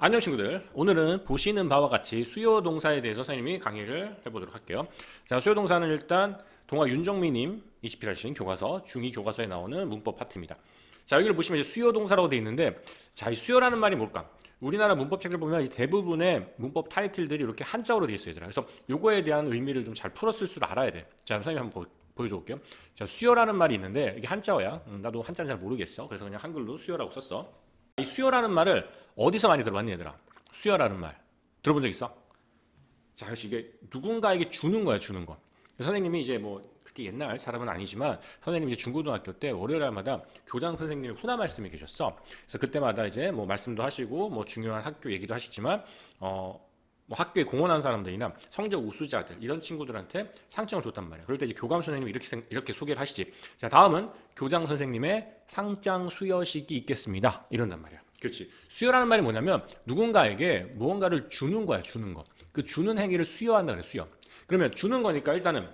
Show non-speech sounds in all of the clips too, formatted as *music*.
안녕 친구들. 오늘은 보시는 바와 같이 수요 동사에 대해서 선생님이 강의를 해보도록 할게요. 자, 수요 동사는 일단 동화 윤정미님 이시필하신 교과서 중2 교과서에 나오는 문법 파트입니다. 자, 여기를 보시면 이제 수요 동사라고 되어 있는데, 자, 이 수요라는 말이 뭘까? 우리나라 문법책을 보면 이 대부분의 문법 타이틀들이 이렇게 한자어로 되어 있어요. 그래서 요거에 대한 의미를 좀 잘 풀었을 줄 알아야 돼. 자, 선생님 한번 보, 보여줘 볼게요. 자, 수요라는 말이 있는데 이게 한자어야. 음, 나도 한자는 잘 모르겠어. 그래서 그냥 한글로 수요라고 썼어. 이 수요라는 말을 어디서 많이 들어봤니 얘들아? 수요라는 말 들어본 적 있어? 자, 그래서 이게 누군가에게 주는 거야, 주는 거. 선생님이 이제 뭐 그렇게 옛날 사람은 아니지만 선생님이 이제 중고등학교 때 월요일마다 교장 선생님이 훈화 말씀이 계셨어. 그래서 그때마다 이제 뭐 말씀도 하시고 뭐 중요한 학교 얘기도 하시지만 어. 뭐 학교에 공헌한 사람들이나 성적 우수자들 이런 친구들한테 상장을 줬단 말이야. 그럴 때 이제 교감 선생님이 이렇게 생- 이렇게 소개를 하시지. 자 다음은 교장 선생님의 상장 수여식이 있겠습니다. 이런단 말이야. 그렇지. 수여라는 말이 뭐냐면 누군가에게 무언가를 주는 거야. 주는 거. 그 주는 행위를 수여한다 그래. 수여. 그러면 주는 거니까 일단은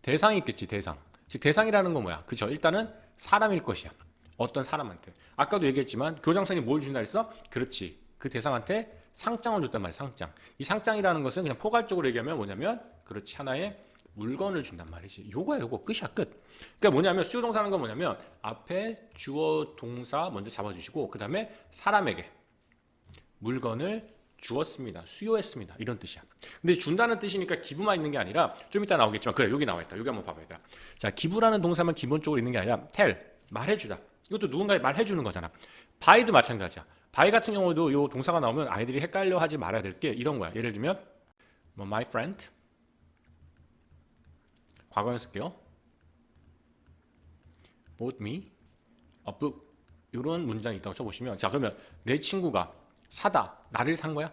대상이 있겠지. 대상. 즉 대상이라는 건 뭐야? 그죠? 일단은 사람일 것이야. 어떤 사람한테. 아까도 얘기했지만 교장 선생님 뭘 준다 했어? 그렇지. 그 대상한테 상장을 줬단 말이야. 상장. 이 상장이라는 것은 그냥 포괄적으로 얘기하면 뭐냐면 그렇지 하나의 물건을 준단 말이지. 요거야, 요거 끝이야, 끝. 그러니까 뭐냐면 수요 동사는 건 뭐냐면 앞에 주어 동사 먼저 잡아주시고 그 다음에 사람에게 물건을 주었습니다. 수요했습니다. 이런 뜻이야. 근데 준다는 뜻이니까 기부만 있는 게 아니라 좀 이따 나오겠지만 그래 여기 나와 있다. 여기 한번 봐봐야 돼. 자 기부라는 동사만 기본적으로 있는 게 아니라 tell 말해주다. 이것도 누군가에 말해주는 거잖아. by도 마찬가지야. By 같은 경우도 요 동사가 나오면 아이들이 헷갈려 하지 말아야 될 게 이런 거야. 예를 들면 뭐 my friend 과거에 쓸게요. bought me a book 이런 문장이 있다고 쳐보시면 자 그러면 내 친구가 사다 나를 산 거야?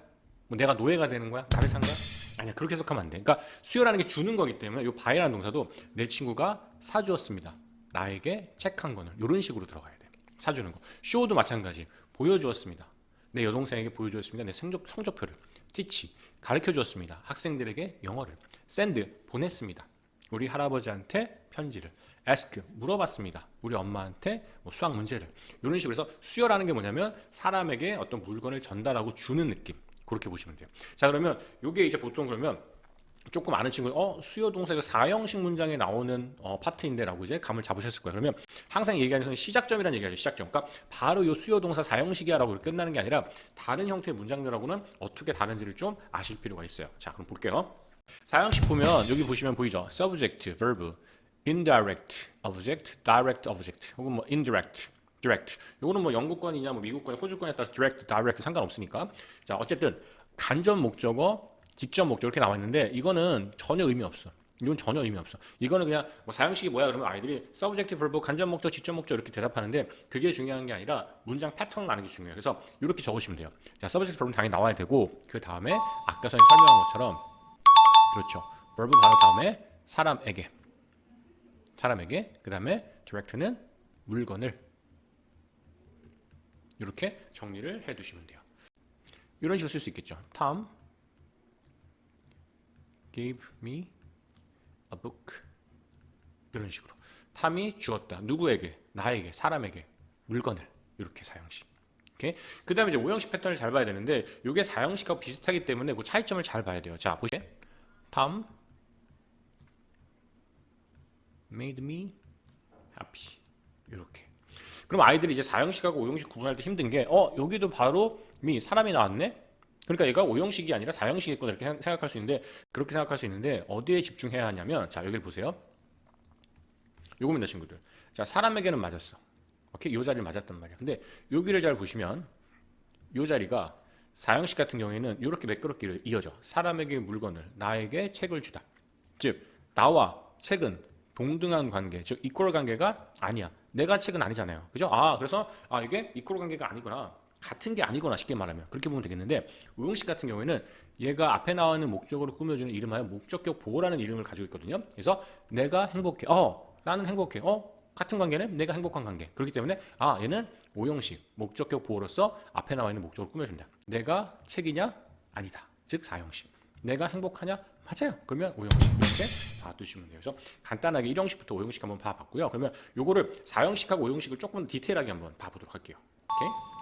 뭐 내가 노예가 되는 거야? 나를 산 거야? 아니야 그렇게 해석하면 안 돼. 그러니까 수요라는 게 주는 거기 때문에 이 바이라는 동사도 내 친구가 사주었습니다. 나에게 책 한 권을 이런 식으로 들어가야 돼. 사주는 거. 쇼도 마찬가지. 보여주었습니다. 내 여동생에게 보여주었습니다. 내 성적, 성적표를. teach 가르쳐 주었습니다. 학생들에게 영어를. send 보냈습니다. 우리 할아버지한테 편지를 ask 물어봤습니다. 우리 엄마한테 뭐 수학 문제를 이런 식으로 해서 수요라는 게 뭐냐면 사람에게 어떤 물건을 전달하고 주는 느낌 그렇게 보시면 돼요. 자 그러면 이게 이제 보통 그러면 조금 아는 친구, 어 수요 동사가 사형식 문장에 나오는 어, 파트인데라고 이제 감을 잡으셨을 거예요. 그러면 항상 얘기하는 것은 시작점이라는 얘기하죠. 시작점. 그러니까 바로 요 수요 동사 사형식이야라고 끝나는 게 아니라 다른 형태의 문장들하고는 어떻게 다른지를 좀 아실 필요가 있어요. 자 그럼 볼게요. 사형식 보면 여기 보시면 보이죠. subject, verb, indirect object, direct object, 혹은 뭐 indirect, direct. 요거는 뭐 영국권이냐 뭐 미국권, 호주권에 따라서 direct, direct 상관없으니까. 자 어쨌든 간접 목적어, 직접 목적어 이렇게 나와 있는데 이거는 전혀 의미 없어. 이건 전혀 의미 없어. 이거는 그냥 뭐 사형식이 뭐야 그러면 아이들이 subject, verb, 간접 목적, 직접 목적 이렇게 대답하는데 그게 중요한 게 아니라 문장 패턴을 아는 게 중요해요. 그래서 이렇게 적으시면 돼요. 자, subject, verb는 당연히 나와야 되고 그 다음에 아까 선생님 설명한 것처럼 그렇죠. verb 바로 다음에 사람에게 사람에게 그 다음에 direct는 물건을 이렇게 정리를 해 두시면 돼요. 이런 식으로 쓸 수 있겠죠. Tom gave me a book 이런 식으로 탐이 주었다. 누구에게? 나에게, 사람에게 물건을 이렇게 사형식. 오케이. 그 다음에 이제 오형식 패턴을 잘 봐야 되는데 이게 사형식하고 비슷하기 때문에 그 차이점을 잘 봐야 돼요. 자, 보시면 Tom made me happy. 이렇게. 그럼 아이들이 이제 사형식하고 오형식 구분할 때 힘든 게, 어, 여기도 바로 me, 사람이 나왔네? 그러니까 얘가 오형식이 아니라 사형식이구나 이렇게 생각할 수 있는데, 그렇게 생각할 수 있는데, 어디에 집중해야 하냐면, 자, 여기를 보세요. 요겁니다, 친구들. 자, 사람에게는 맞았어. 오케이? 요 자리를 맞았단 말이야. 근데 여기를 잘 보시면, 요 자리가 사형식 같은 경우에는 이렇게 매끄럽게 이어져. 사람에게 물건을, 나에게 책을 주다. 즉, 나와 책은 동등한 관계, 즉 이퀄 관계가 아니야. 내가 책은 아니잖아요. 그죠? 아, 그래서 아 이게 이퀄 관계가 아니구나. 같은 게 아니구나 쉽게 말하면 그렇게 보면 되겠는데 우형식 같은 경우에는 얘가 앞에 나와 있는 목적으로 꾸며주는 이름하여 목적격 보호라는 이름을 가지고 있거든요. 그래서 내가 행복해. 어, 나는 행복해. 어, 같은 관계는 내가 행복한 관계. 그렇기 때문에 아 얘는 오형식 목적격 보호로서 앞에 나와 있는 목적으로 꾸며준다. 내가 책이냐? 아니다. 즉 사형식. 내가 행복하냐? 맞아요. 그러면 오형식 이렇게 봐두시면 돼요. 그래서 간단하게 1형식부터 5형식 한번 봐봤고요. 그러면 요거를 4형식하고 5형식을 조금 디테일하게 한번 봐보도록 할게요. 오케이?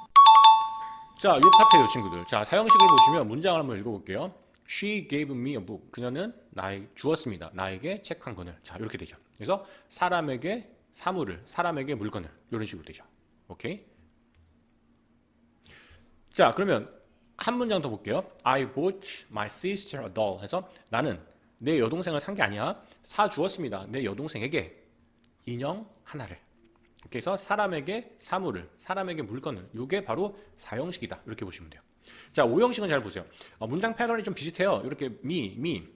자, 요 파트예요, 친구들. 자, 사형식을 보시면 문장을 한번 읽어볼게요. She gave me a book. 그녀는 나에 주었습니다. 나에게 책 한 권을. 자, 이렇게 되죠. 그래서 사람에게 사물을, 사람에게 물건을 이런 식으로 되죠. 오케이? 자, 그러면 한 문장 더 볼게요. I bought my sister a doll. 해서 나는 내 여동생을 산 게 아니야. 사 주었습니다. 내 여동생에게 인형 하나를. 해서 사람에게 사물을, 사람에게 물건을. 이게 바로 사형식이다. 이렇게 보시면 돼요. 자, 오형식은 잘 보세요. 어, 문장 패턴이 좀 비슷해요. 이렇게 me, me,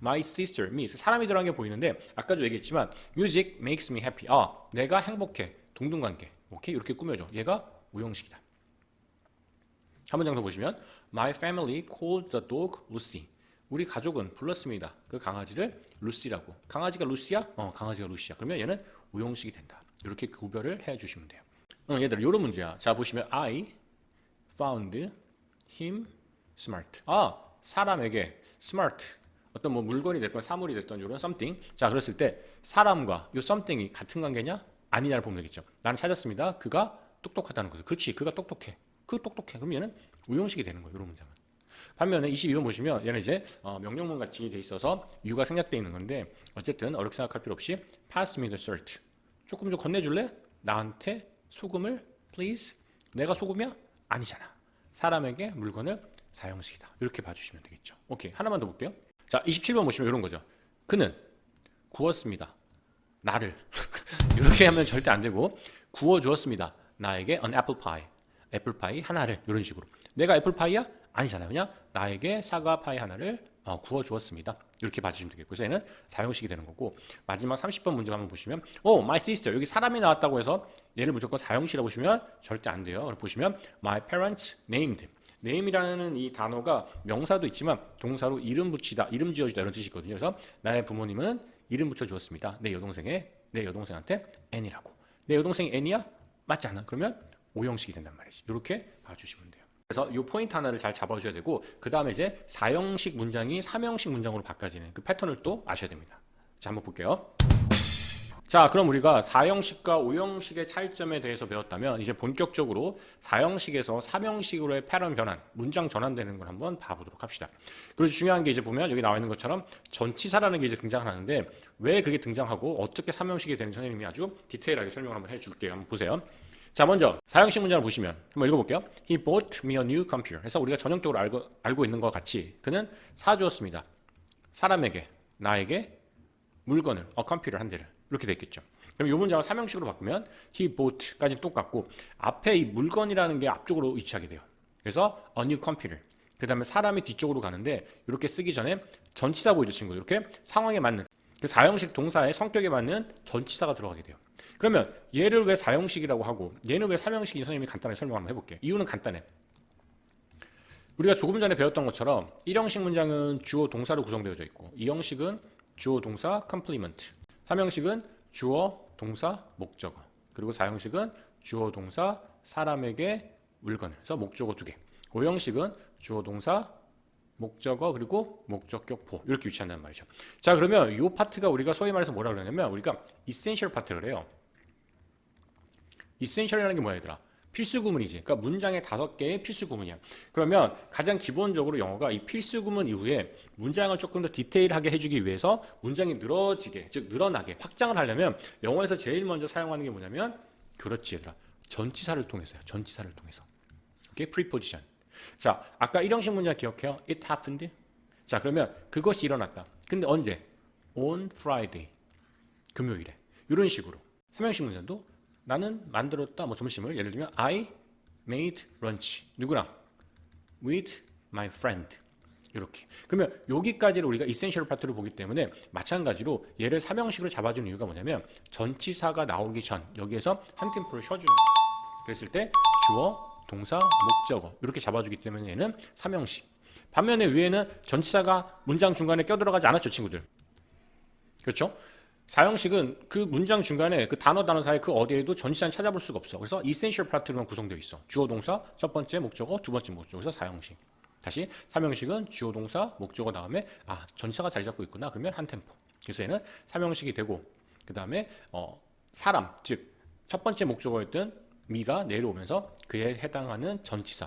my sister, me. 사람이 들어간 게 보이는데 아까도 얘기했지만 music makes me happy. 아, 내가 행복해. 동등관계. 오케이? 이렇게 꾸며줘. 얘가 오형식이다. 한 문장 더 보시면 My family called the dog Lucy. 우리 가족은 불렀습니다. 그 강아지를 루시라고. 강아지가 루시야? 어, 강아지가 루시야. 그러면 얘는 오형식이 된다. 이렇게 구별을 해 주시면 돼요. 어, 얘들아, 이런 문제야. 자, 보시면 I found him smart. 아, 사람에게 smart. 어떤 뭐 물건이 됐건 사물이 됐던 이런 something. 자, 그랬을 때 사람과 이 something이 같은 관계냐? 아니냐를 보면 되겠죠. 나는 찾았습니다. 그가 똑똑하다는 거죠. 그렇지. 그가 똑똑해. 그 똑똑해. 그럼 얘는 우형식이 되는 거예요. 이런 문장은. 반면에 22번 보시면 얘는 이제 어, 명령문 같이 돼 있어서 유가 생략돼 있는 건데 어쨌든 어렵게 생각할 필요 없이 pass me the salt. 조금 좀 건네줄래? 나한테 소금을 please. 내가 소금이야? 아니잖아. 사람에게 물건을 사형식이다. 이렇게 봐주시면 되겠죠. 오케이 하나만 더 볼게요. 자 27번 보시면 이런 거죠. 그는 구웠습니다. 나를 *laughs* 이렇게 하면 절대 안 되고 구워 주었습니다. 나에게 an apple pie. 애플파이 하나를 이런 식으로 내가 애플파이야? 아니잖아요 그냥 나에게 사과파이 하나를 어, 구워 주었습니다 이렇게 봐주시면 되겠고 얘는 사용식이 되는 거고 마지막 30번 문제 한번 보시면 오 my sister 여기 사람이 나왔다고 해서 얘를 무조건 사용식이라고 보시면 절대 안 돼요 보시면 my parents named name이라는 이 단어가 명사도 있지만 동사로 이름 붙이다 이름 지어주다 이런 뜻이 있거든요 그래서 나의 부모님은 이름 붙여 주었습니다 내 여동생의 내 여동생한테 N이라고 내 여동생이 N이야? 맞지 않아? 그러면 오형식이 된단 말이지. 이렇게 봐주시면 돼요. 그래서 이 포인트 하나를 잘 잡아주셔야 되고 그 다음에 이제 4형식 문장이 3형식 문장으로 바꿔지는 그 패턴을 또 아셔야 됩니다. 자 한번 볼게요. 자 그럼 우리가 4형식과 5형식의 차이점에 대해서 배웠다면 이제 본격적으로 4형식에서 3형식으로의 패턴 변환, 문장 전환되는 걸 한번 봐보도록 합시다. 그리고 중요한 게 이제 보면 여기 나와 있는 것처럼 전치사라는 게 이제 등장하는데 왜 그게 등장하고 어떻게 3형식이 되는 선생님이 아주 디테일하게 설명을 한번 해줄게요. 한번 보세요. 자 먼저 사형식 문장을 보시면 한번 읽어볼게요. He bought me a new computer. 그래서 우리가 전형적으로 알고, 알고 있는 것 같이 그는 사주었습니다. 사람에게 나에게 물건을 어 컴퓨터 한 대를 이렇게 돼 있겠죠. 그럼 이 문장을 삼형식으로 바꾸면 he bought까지 똑같고 앞에 이 물건이라는 게 앞쪽으로 위치하게 돼요. 그래서 a new computer. 그 다음에 사람이 뒤쪽으로 가는데 이렇게 쓰기 전에 전치사 보이죠 친구 이렇게 상황에 맞는 그 사형식 동사의 성격에 맞는 전치사가 들어가게 돼요. 그러면 얘를 왜 사형식이라고 하고 얘는 왜 삼형식이 선생님이 간단하게 설명 한번 해볼게. 이유는 간단해. 우리가 조금 전에 배웠던 것처럼 1형식 문장은 주어 동사로 구성되어져 있고 2형식은 주어 동사 컴플리먼트 3형식은 주어 동사 목적어 그리고 4형식은 주어 동사 사람에게 물건을 해서 목적어 두개 5형식은 주어 동사 목적어 그리고 목적격 보 이렇게 위치한다는 말이죠. 자 그러면 이 파트가 우리가 소위 말해서 뭐라 그러냐면 우리가 이센셜 파트를 해요. 이센셜이라는 게 뭐야 얘들아? 필수 구문이지. 그러니까 문장에 다섯 개의 필수 구문이야. 그러면 가장 기본적으로 영어가 이 필수 구문 이후에 문장을 조금 더 디테일하게 해주기 위해서 문장이 늘어지게, 즉 늘어나게 확장을 하려면 영어에서 제일 먼저 사용하는 게 뭐냐면 그렇지 얘들아. 전치사를 통해서요. 전치사를 통해서. 오케이? 프리포지션. 자, 아까 일형식 문장 기억해요? It happened. 자, 그러면 그것이 일어났다. 근데 언제? On Friday. 금요일에. 이런 식으로. 삼형식 문장도 나는 만들었다. 뭐 점심을 예를 들면 I made lunch. 누구랑? With my friend. 이렇게. 그러면 여기까지를 우리가 이센셜 파트로 보기 때문에 마찬가지로 얘를 삼형식으로 잡아주는 이유가 뭐냐면 전치사가 나오기 전 여기에서 한 템포를 쉬어주는. 그랬을 때 주어, 동사, 목적어 이렇게 잡아주기 때문에 얘는 삼형식. 반면에 위에는 전치사가 문장 중간에 껴들어가지 않았죠, 친구들. 그렇죠? 사형식은 그 문장 중간에 그 단어 단어 사이 그 어디에도 전치사는 찾아볼 수가 없어. 그래서 이센셜 파트로만 구성되어 있어. 주어 동사 첫 번째 목적어 두 번째 목적어. 그래서 사형식. 다시 삼형식은 주어 동사 목적어 다음에 아 전치사가 자리 잡고 있구나. 그러면 한 템포. 그래서 얘는 삼형식이 되고 그 다음에 어 사람 즉 첫 번째 목적어였던 미가 내려오면서 그에 해당하는 전치사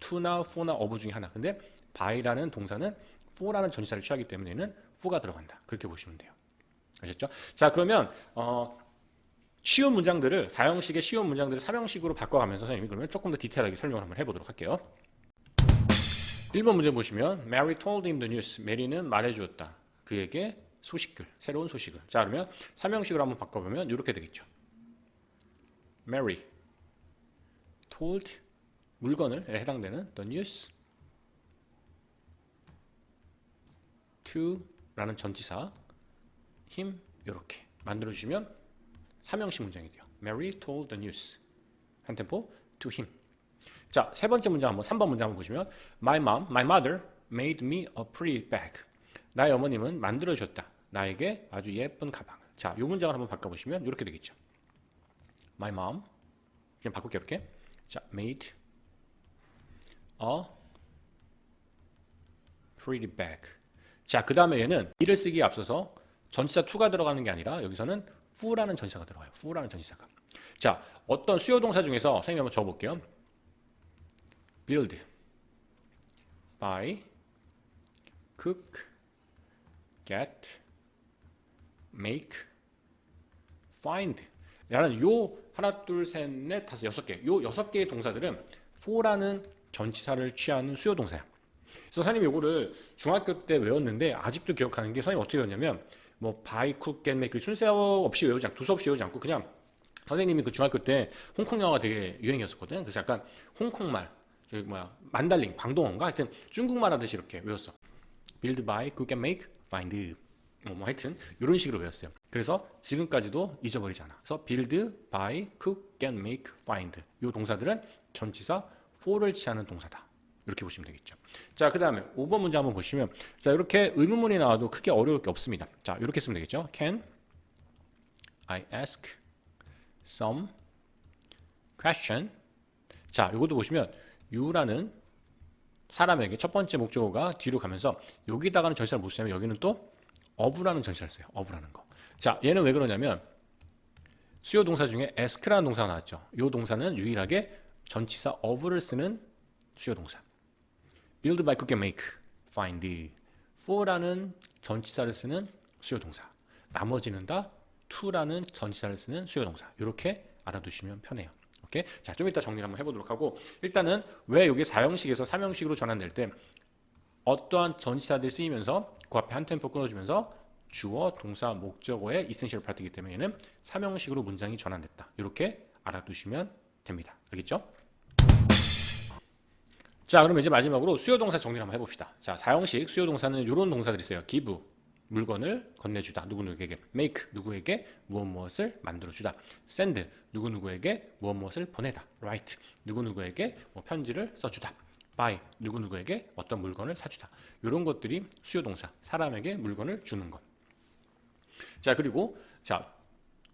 to나 for나 of 중에 하나. 근데 by라는 동사는 for라는 전치사를 취하기 때문에는 for가 들어간다. 그렇게 보시면 돼요. 아셨죠? 자, 그러면 어, 쉬운 문장들을 사형식의 쉬운 문장들을 사형식으로 바꿔가면서 선생님이 그러면 조금 더 디테일하게 설명을 한번 해보도록 할게요. 1번 문제 보시면 Mary told him the news. 메리는 말해주었다. 그에게 소식글, 새로운 소식을. 자, 그러면 사명식으로 한번 바꿔보면 이렇게 되겠죠. Mary told 물건을 해당되는 the news to라는 전치사 him 이렇게 만들어 주시면 삼형식 문장이 돼요. Mary told the news 한 템포 to him. 자, 세 번째 문장 한번 3번 문장 한번 보시면 My mom, my mother made me a pretty bag. 나의 어머님은 만들어 줬다. 나에게 아주 예쁜 가방을. 자, 이 문장을 한번 바꿔 보시면 이렇게 되겠죠. My mom 그냥 바꿀게 이렇게. 자, made a pretty bag. 자, 그 다음에 얘는 이를 쓰기에 앞서서 전치사 to가 들어가는 게 아니라 여기서는 fu라는 전치사가 들어가요. fu라는 전치사가. 자, 어떤 수요 동사 중에서 선생님 한번 적어 볼게요. build, buy, cook, get, make, find. 라는 요 하나 둘 셋 넷 다섯 여섯 개. 요 여섯 개의 동사들은 for라는 전치사를 취하는 수요 동사야. 그래서 선생님이 요거를 중학교 때 외웠는데 아직도 기억하는 게 선생님 어떻게 외웠냐면 뭐 get, make 순서 없이 외우지 않고 두서 없이 외우지 않고 그냥 선생님이 그 중학교 때 홍콩 영화가 되게 유행이었었거든. 그래서 약간 홍콩말, 저기 뭐야 만달링, 광동어인가 하여튼 중국말 하듯이 이렇게 외웠어. build, buy, cook, and make, find. 뭐, 뭐 하여튼 이런 식으로 외웠어요. 그래서 지금까지도 잊어버리지 않아. 그래서 build, buy, cook, and make, find. 이 동사들은 전치사 for를 취하는 동사다. 이렇게 보시면 되겠죠. 자, 그 다음에 5번 문제 한번 보시면 자 이렇게 의문문이 나와도 크게 어려울 게 없습니다. 자, 이렇게 쓰면 되겠죠. Can I ask some question? 자, 이것도 보시면 you라는 사람에게 첫 번째 목적어가 뒤로 가면서 여기다가는 전치사를 못 쓰면 여기는 또 of라는 전치사를 써요. of라는 거. 자, 얘는 왜 그러냐면 수요 동사 중에 ask라는 동사가 나왔죠. 이 동사는 유일하게 전치사 of를 쓰는 수요 동사. Build, buy, cook, and make, find. for라는 전치사를 쓰는 수요 동사. 나머지는 다 to라는 전치사를 쓰는 수요 동사. 이렇게 알아두시면 편해요. 오케이? 자, 좀 이따 정리를 한번 해보도록 하고 일단은 왜 여기 4형식에서 3형식으로 전환될 때 어떠한 전치사들이 쓰이면서 그 앞에 한 템포 끊어주면서 주어, 동사, 목적어의 이센셜 파트이기 때문에 얘는 3형식으로 문장이 전환됐다. 이렇게 알아두시면 됩니다. 알겠죠? 자, 그러면 이제 마지막으로 수요 동사 정리를 한번 해봅시다. 자, 4형식 수요 동사는 이런 동사들이 있어요. give, 물건을 건네주다. 누구누구에게. make, 누구에게 무엇 무엇을 만들어주다. send, 누구누구에게 무엇 무엇을 보내다. write, 누구누구에게 뭐 편지를 써주다. buy, 누구누구에게 어떤 물건을 사주다. 이런 것들이 수요 동사, 사람에게 물건을 주는 것. 자, 그리고 자,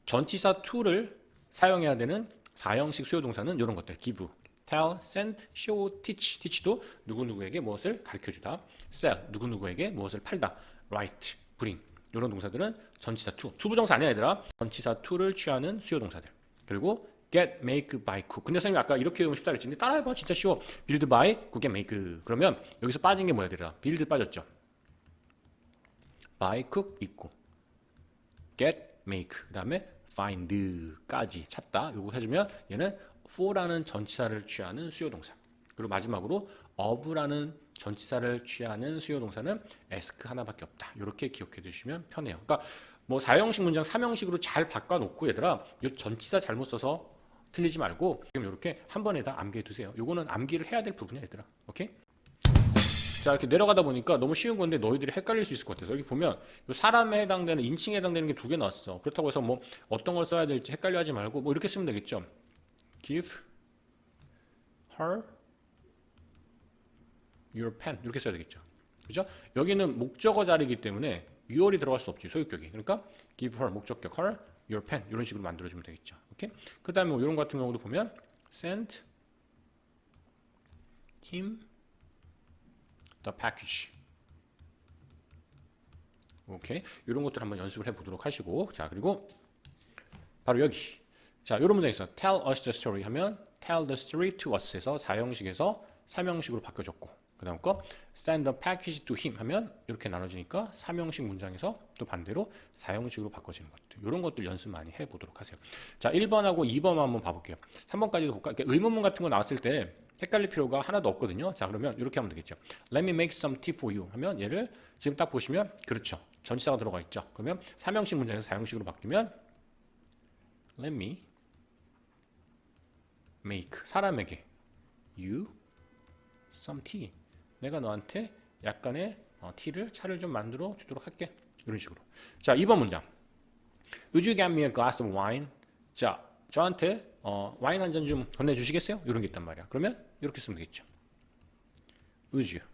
전치사 to를 사용해야 되는 4형식 수요 동사는 이런 것들. give, tell, send, show, teach. teach도 누구누구에게 무엇을 가르쳐주다. sell, 누구누구에게 무엇을 팔다. write, bring. 이런 동사들은 전치사 to. 투부정사 아니야 얘들아. 전치사 to를 취하는 수요 동사들. 그리고 get, make, buy, cook. 근데 선생님이 아까 이렇게 외우면 쉽다 그랬지. 근데 따라해봐. 진짜 쉬워. build, buy, cook, make. 그러면 여기서 빠진 게 뭐야 얘들아. build 빠졌죠. buy, cook 있고 get, make. 그 다음에 find까지 찾다. 요거 해주면 얘는 for라는 전치사를 취하는 수요 동사. 그리고 마지막으로 of라는 전치사를 취하는 수요 동사는 ask 하나밖에 없다. 이렇게 기억해 두시면 편해요. 그러니까 뭐 4형식 문장 3형식으로 잘 바꿔 놓고 얘들아 이 전치사 잘못 써서 틀리지 말고 지금 이렇게 한 번에 다 암기해 두세요. 요거는 암기를 해야 될 부분이야 얘들아. 오케이? 자 이렇게 내려가다 보니까 너무 쉬운 건데 너희들이 헷갈릴 수 있을 것 같아서 여기 보면 요 사람에 해당되는 인칭에 해당되는 게 두 개 나왔어. 그렇다고 해서 뭐 어떤 걸 써야 될지 헷갈려 하지 말고 뭐 이렇게 쓰면 되겠죠. Give her your pen 이렇게 써야 되겠죠. 그죠? 여기는 목적어 자리이기 때문에 you얼이 들어갈 수 없지 소유격이. 그러니까 give her 목적격 her your pen 이런 식으로 만들어주면 되겠죠. 오케이? 그다음에 뭐 이런 거 같은 경우도 보면 send him the package. 오케이. 이런 것들 한번 연습을 해보도록 하시고 자 그리고 바로 여기 자 이런 문장 있어. Tell us the story 하면 Tell the story to us에서 사형식에서 삼형식으로 바뀌어졌고 그 다음 거 send the package to him 하면 이렇게 나눠지니까 삼형식 문장에서 또 반대로 사형식으로 바꿔지는 것들 이런 것들 연습 많이 해보도록 하세요. 자 1번하고 2번 한번 봐볼게요. 3번까지도 볼까? 이렇게 의문문 같은 거 나왔을 때 헷갈릴 필요가 하나도 없거든요. 자 그러면 이렇게 하면 되겠죠. Let me make some tea for you 하면 얘를 지금 딱 보시면 그렇죠. 전치사가 들어가 있죠. 그러면 삼형식 문장에서 사형식으로 바뀌면 Let me make 사람에게 you some tea. 내가 너한테 약간의 어, 티를 차를 좀 만들어 주도록 할게. 이런 식으로. 자, 2번 문장. Would you get me a glass of wine? 자, 저한테 어, 와인 한 잔 좀 건네 주시겠어요? 이런 게 있단 말이야. 그러면 이렇게 쓰면 되겠죠. Would you?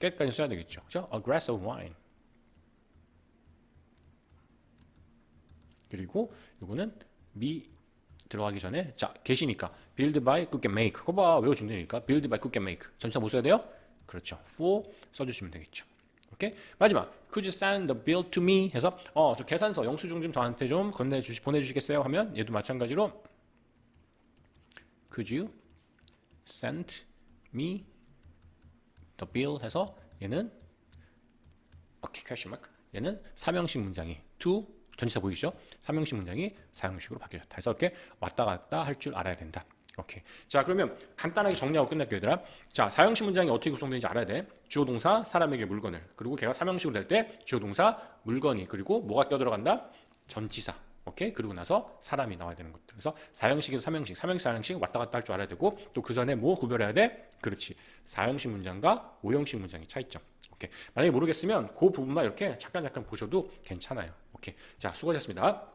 get까지 써야 되겠죠. 그죠? A glass of wine. 그리고 이거는 me 들어가기 전에 자 계시니까 build by cook and make 그거 봐 외워주면 되니까 build by cook and make 전치사 못 써야 돼요? 그렇죠 for 써주시면 되겠죠 오케이 마지막 could you send the bill to me 해서 어 저 계산서 영수증 좀 저한테 좀 건네주시 보내주시겠어요 하면 얘도 마찬가지로 could you send me the bill 해서 얘는 오케이 question mark 얘는 삼형식 문장이 to 전치사 보이시죠? 삼형식 문장이 사형식으로 바뀌었다. 그래서 이렇게 왔다 갔다 할 줄 알아야 된다. 오케이. 자, 그러면 간단하게 정리하고 끝낼게요, 얘들아. 자, 사형식 문장이 어떻게 구성되는지 알아야 돼. 주어 동사, 사람에게 물건을. 그리고 걔가 삼형식으로 될 때 주어 동사, 물건이. 그리고 뭐가 껴들어간다? 전치사. 오케이. 그리고 나서 사람이 나와야 되는 것들. 그래서 사형식에서 삼형식, 삼형식, 사형식 왔다 갔다 할 줄 알아야 되고 또 그 전에 뭐 구별해야 돼? 그렇지. 사형식 문장과 오형식 문장의 차이점. 오케이. 만약에 모르겠으면 그 부분만 이렇게 잠깐 잠깐 보셔도 괜찮아요. 오케이. 자, 수고하셨습니다.